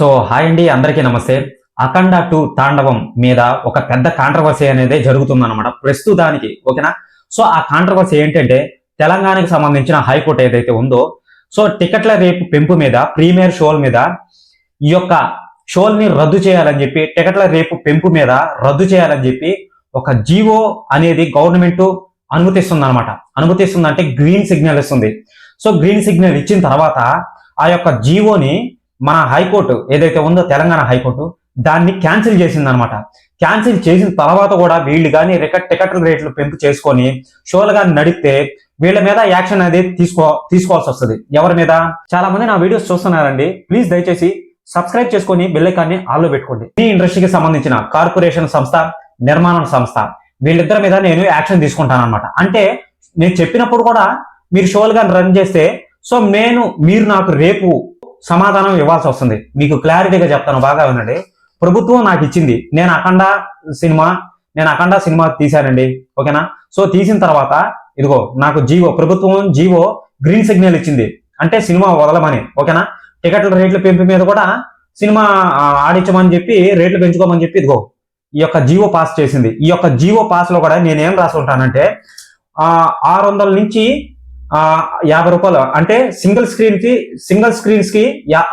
So hi అండి అందరికీ నమస్తే. అఖండ టూ తాండవం మీద ఒక పెద్ద కాంట్రవర్సీ అనేది జరుగుతుందన్నమాట ప్రస్తుతానికి ఓకేనా? సో ఆ కాంట్రవర్సీ ఏంటంటే తెలంగాణకు సంబంధించిన హైకోర్టు ఏదైతే ఉందో సో టికెట్ల రేపు పెంపు మీద ప్రీమియర్ షోల మీద ఈ యొక్క షోల్ని రద్దు చేయాలని చెప్పి టికెట్ల రేపు పెంపు మీద రద్దు చేయాలని చెప్పి ఒక జీవో అనేది గవర్నమెంట్ అనుమతిస్తుంది అనమాట అనుమతిస్తుంది అంటే గ్రీన్ సిగ్నల్ ఇస్తుంది. సో గ్రీన్ సిగ్నల్ ఇచ్చిన తర్వాత ఆ యొక్క జీవోని మన హైకోర్టు ఏదైతే ఉందో తెలంగాణ హైకోర్టు దాన్ని క్యాన్సిల్ చేసింది అనమాట క్యాన్సిల్ చేసిన తర్వాత కూడా వీళ్ళు కానీ రికట్ టికెట్ల రేట్లు పెంపు చేసుకొని షోలు కానీ నడిపితే వీళ్ళ మీద యాక్షన్ అనేది తీసుకో తీసుకోవాల్సి వస్తుంది. ఎవరి మీద? చాలా మంది నా వీడియోస్ చూస్తున్నారండి. ప్లీజ్ దయచేసి సబ్స్క్రైబ్ చేసుకొని బిల్లకాన్ని ఆల్లో పెట్టుకోండి. ఈ ఇండస్ట్రీకి సంబంధించిన కార్పొరేషన్ సంస్థ నిర్మాణ సంస్థ వీళ్ళిద్దరి మీద నేను యాక్షన్ తీసుకుంటాను అనమాట అంటే నేను చెప్పినప్పుడు కూడా మీరు షోలు కానీ రన్ చేస్తే సో నేను మీరు నాకు రేపు సమాధానం ఇవ్వాల్సి వస్తుంది. మీకు క్లారిటీగా చెప్తాను బాగా వినండి. ప్రభుత్వం నాకు ఇచ్చింది నేను అఖండ సినిమా నేను అఖండ సినిమా తీశానండి ఓకేనా? సో తీసిన తర్వాత ఇదిగో నాకు జీవో ప్రభుత్వం జీవో గ్రీన్ సిగ్నల్ ఇచ్చింది. అంటే సినిమా వదలమని ఓకేనా? టికెట్ల రేట్ల పెంపు మీద కూడా సినిమా ఆడించమని చెప్పి రేట్లు పెంచుకోమని చెప్పి ఇదిగో ఈ యొక్క జీవో పాస్ చేసింది. ఈ యొక్క జీవో పాస్లో కూడా నేనేం రాసి ఉంటానంటే ఆరు వందల నుంచి యాభై రూపాయలు. అంటే సింగిల్ స్క్రీన్కి సింగిల్ స్క్రీన్స్కి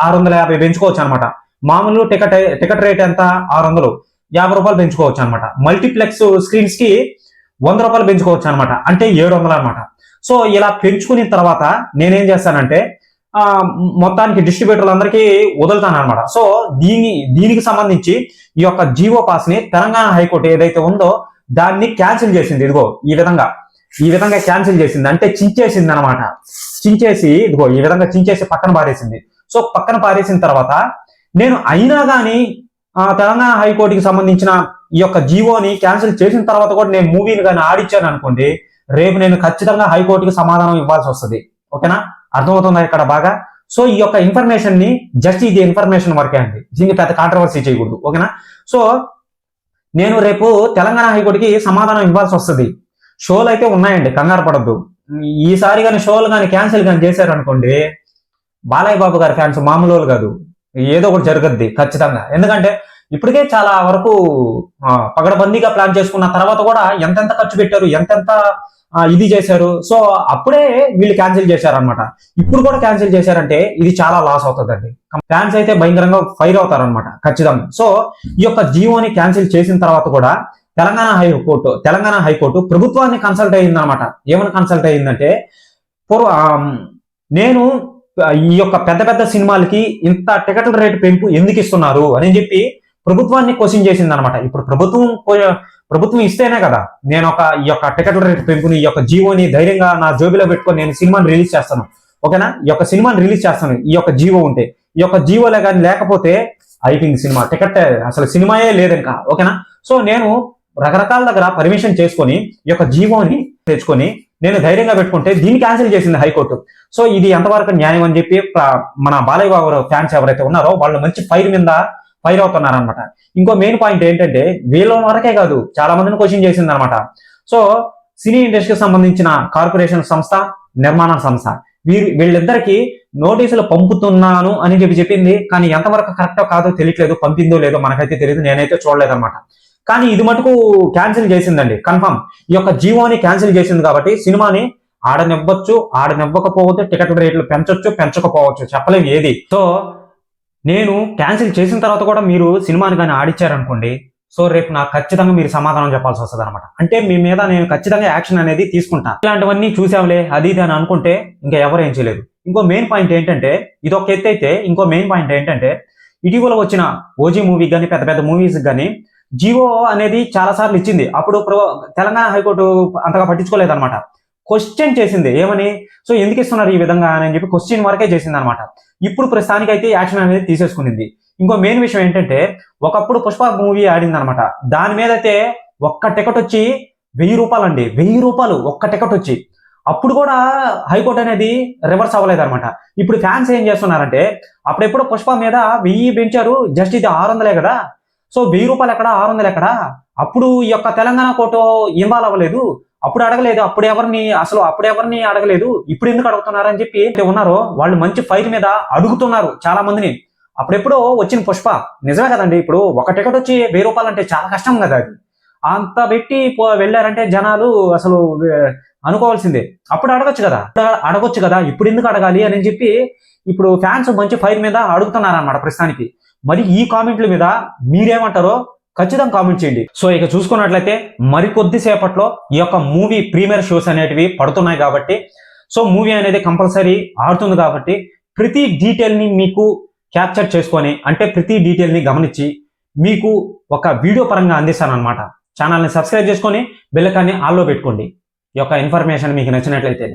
ఆరు వందల యాభై పెంచుకోవచ్చు అనమాట మామూలు టికెట్ టికెట్ రేట్ ఎంత? ఆరు వందలు యాభై రూపాయలు పెంచుకోవచ్చు అనమాట మల్టీప్లెక్స్ స్క్రీన్స్కి వంద రూపాయలు పెంచుకోవచ్చు అనమాట అంటే ఏడు వందలు అనమాట సో ఇలా పెంచుకున్న తర్వాత నేనేం చేస్తానంటే మొత్తానికి డిస్ట్రిబ్యూటర్లు అందరికీ వదులుతాను అనమాట సో దీని దీనికి సంబంధించి ఈ యొక్క జీవో పాస్ని తెలంగాణ హైకోర్టు ఏదైతే ఉందో దాన్ని క్యాన్సిల్ చేసింది. ఇదిగో ఈ విధంగా. ఈ విధంగా క్యాన్సిల్ చేసింది. అంటే చించేసింది అనమాట చించేసి ఇదిగో ఈ విధంగా చించేసి పక్కన పారేసింది. సో పక్కన పారేసిన తర్వాత నేను అయినా కానీ తెలంగాణ హైకోర్టుకి సంబంధించిన ఈ యొక్క జీవోని క్యాన్సిల్ చేసిన తర్వాత కూడా నేను మూవీని కానీ ఆడిచ్చాను అనుకోండి రేపు నేను ఖచ్చితంగా హైకోర్టుకి సమాధానం ఇవ్వాల్సి వస్తుంది. ఓకేనా? అర్థమవుతుందా ఇక్కడ బాగా? సో ఈ యొక్క ఇన్ఫర్మేషన్ని జస్ట్ ఇది ఇన్ఫర్మేషన్ వరకే అండి. దీనికి పెద్ద కాంట్రవర్సీ చేయకూడదు. ఓకేనా? సో నేను రేపు తెలంగాణ హైకోర్టుకి సమాధానం ఇవ్వాల్సి వస్తుంది. షోలు అయితే ఉన్నాయండి కంగారు పడద్దు. ఈసారి కానీ షోలు కానీ క్యాన్సిల్ కానీ చేశారు అనుకోండి బాలయ్య బాబు గారి ఫ్యాన్స్ మామూలు వాళ్ళు కాదు. ఏదో ఒకటి జరగద్ది ఖచ్చితంగా. ఎందుకంటే ఇప్పటికే చాలా వరకు పగడబందీగా ప్లాన్ చేసుకున్న తర్వాత కూడా ఎంతెంత ఖర్చు పెట్టారు ఎంతెంత ఇది చేశారు. సో అప్పుడే వీళ్ళు క్యాన్సిల్ చేశారనమాట ఇప్పుడు కూడా క్యాన్సిల్ చేశారంటే ఇది చాలా లాస్ అవుతుందండి. ఫ్యాన్స్ అయితే భయంకరంగా ఫైర్ అవుతారనమాట ఖచ్చితంగా. సో ఈ యొక్క జియోని క్యాన్సిల్ చేసిన తర్వాత కూడా Telangana high court Telangana high court ప్రభుత్వాన్ని కన్సల్ట్ అయ్యిందనమాట ఏమని కన్సల్ట్ అయ్యిందంటే పూర్వ నేను ఈ యొక్క పెద్ద పెద్ద సినిమాలకి ఇంత టికెట్ల రేటు పెంపు ఎందుకు ఇస్తున్నారు అని చెప్పి ప్రభుత్వాన్ని క్వశ్చన్ చేసింది అనమాట ఇప్పుడు ప్రభుత్వం ప్రభుత్వం ఇస్తేనే కదా నేను ఒక ఈ యొక్క టికెట్ల రేటు పెంపుని ఈ యొక్క జీవోని ధైర్యంగా నా జోబిలో పెట్టుకొని నేను సినిమాని రిలీజ్ చేస్తాను. ఓకేనా? ఈ యొక్క సినిమాని రిలీజ్ చేస్తాను. ఈ యొక్క జీవో ఉంటే ఈ యొక్క జీవోలే కానీ లేకపోతే అయిపోయింది సినిమా టికెట్ అసలు సినిమాయే లేదు ఇంకా ఓకేనా? సో నేను రకరకాల దగ్గర పర్మిషన్ చేసుకొని ఈ యొక్క జీవోని తెచ్చుకొని నేను ధైర్యంగా పెట్టుకుంటే దీన్ని క్యాన్సిల్ చేసింది హైకోర్టు. సో ఇది ఎంతవరకు న్యాయం అని చెప్పి మన బాలయ్య గారు ఫ్యాన్స్ ఎవరైతే ఉన్నారో వాళ్ళు మంచి ఫైర్ మీద ఫైర్ అవుతున్నారనమాట ఇంకో మెయిన్ పాయింట్ ఏంటంటే వీళ్ళ వరకే కాదు చాలా మందిని క్వశ్చన్ చేసింది అనమాట సో సినీ ఇండస్ట్రీకి సంబంధించిన కార్పొరేషన్ సంస్థ నిర్మాణ సంస్థ వీరు వీళ్ళిద్దరికి నోటీసులు పంపుతున్నాను అని చెప్పి చెప్పింది కానీ ఎంతవరకు కరెక్టో కాదో తెలియట్లేదు పంపిందో లేదో మనకైతే తెలియదు నేనైతే చూడలేదు అనమాట కానీ ఇది మటుకు క్యాన్సిల్ చేసిందండి. కన్ఫర్మ్ ఈ యొక్క జీవోని క్యాన్సిల్ చేసింది కాబట్టి సినిమాని ఆడనివ్వచ్చు ఆడనివ్వకపోతే టికెట్ రేట్లు పెంచొచ్చు పెంచకపోవచ్చు. చెప్పలేము ఏది. సో నేను క్యాన్సిల్ చేసిన తర్వాత కూడా మీరు సినిమాని కానీ ఆడిచ్చారనుకోండి సో రేపు నాకు ఖచ్చితంగా మీరు సమాధానం చెప్పాల్సి వస్తుంది అనమాట అంటే మీ మీద నేను ఖచ్చితంగా యాక్షన్ అనేది తీసుకుంటాను ఇలాంటివన్నీ చూసాంలే అది ఇది అని అనుకుంటే ఇంకా ఎవరు ఏం చేయలేదు. ఇంకో మెయిన్ పాయింట్ ఏంటంటే ఇదొక ఎత్తు అయితే ఇంకో మెయిన్ పాయింట్ ఏంటంటే ఇటీవల వచ్చిన ఓజీ మూవీకి కానీ పెద్ద పెద్ద మూవీస్ కానీ జివో అనేది చాలా సార్లు ఇచ్చింది. అప్పుడు తెలంగాణ హైకోర్టు అంతగా పట్టించుకోలేదు అనమాట క్వశ్చన్ చేసింది. ఏమని? సో ఎందుకు ఇస్తున్నారు ఈ విధంగా? అని చెప్పి క్వశ్చన్ వరకే చేసింది అనమాట ఇప్పుడు ప్రస్తుతానికి అయితే యాక్షన్ అనేది తీసేసుకునింది ఇంకో మెయిన్ విషయం ఏంటంటే ఒకప్పుడు పుష్ప మూవీ ఆడింది అనమాట దాని మీద అయితే ఒక్క టికెట్ వచ్చి వెయ్యి రూపాయలు అండి వెయ్యి రూపాయలు ఒక్క టికెట్ వచ్చి. అప్పుడు కూడా హైకోర్టు అనేది రివర్స్ అవ్వలేదు అనమాట ఇప్పుడు ఫ్యాన్స్ ఏం చేస్తున్నారంటే అప్పుడెప్పుడు పుష్ప మీద వెయ్యి పెంచారు. జస్ట్ ఇది ఆరు వందలే కదా. సో వెయ్యి రూపాయలు ఎక్కడ? ఆరు వందలు ఎక్కడ? అప్పుడు ఈ యొక్క తెలంగాణ కోర్టు ఇన్వాల్వ్ అవ్వలేదు. అప్పుడు అడగలేదు. అప్పుడు ఎవరిని అసలు అప్పుడు ఎవరిని అడగలేదు. ఇప్పుడు ఎందుకు అడుగుతున్నారు అని చెప్పి ఎవరైతే ఉన్నారో వాళ్ళు మంచి ఫైర్ మీద అడుగుతున్నారు చాలా మందిని అప్పుడెప్పుడో వచ్చిన పుష్ప. నిజమే కదండి. ఇప్పుడు ఒక టికెట్ వచ్చి వెయ్యి రూపాయలు అంటే చాలా కష్టం కదా అది. అంత పెట్టి పో- వెళ్ళారంటే జనాలు అసలు అనుకోవాల్సిందే. అప్పుడు అడగచ్చు కదా. అడగొచ్చు కదా. ఇప్పుడు ఎందుకు అడగాలి అని చెప్పి ఇప్పుడు ఫ్యాన్స్ మంచి ఫైర్ మీద అడుగుతున్నారు అన్నమాట ప్రస్తుతానికి. మరి ఈ కామెంట్ల మీద మీరేమంటారో ఖచ్చితంగా కామెంట్ చేయండి. సో ఇక చూసుకున్నట్లయితే మరికొద్ది సేపట్లో ఈ యొక్క మూవీ ప్రీమియర్ షోస్ అనేటివి పడుతున్నాయి కాబట్టి సో మూవీ అనేది కంపల్సరీ ఆడుతుంది కాబట్టి ప్రతి డీటెయిల్ని మీకు క్యాప్చర్ చేసుకొని అంటే ప్రతి డీటెయిల్ని గమనించి మీకు ఒక వీడియో పరంగా అందిస్తాను అనమాట ఛానల్ని సబ్స్క్రైబ్ చేసుకొని బెల్లకాన్ని ఆల్లో పెట్టుకోండి. ఈ యొక్క ఇన్ఫర్మేషన్ మీకు నచ్చినట్లయితే.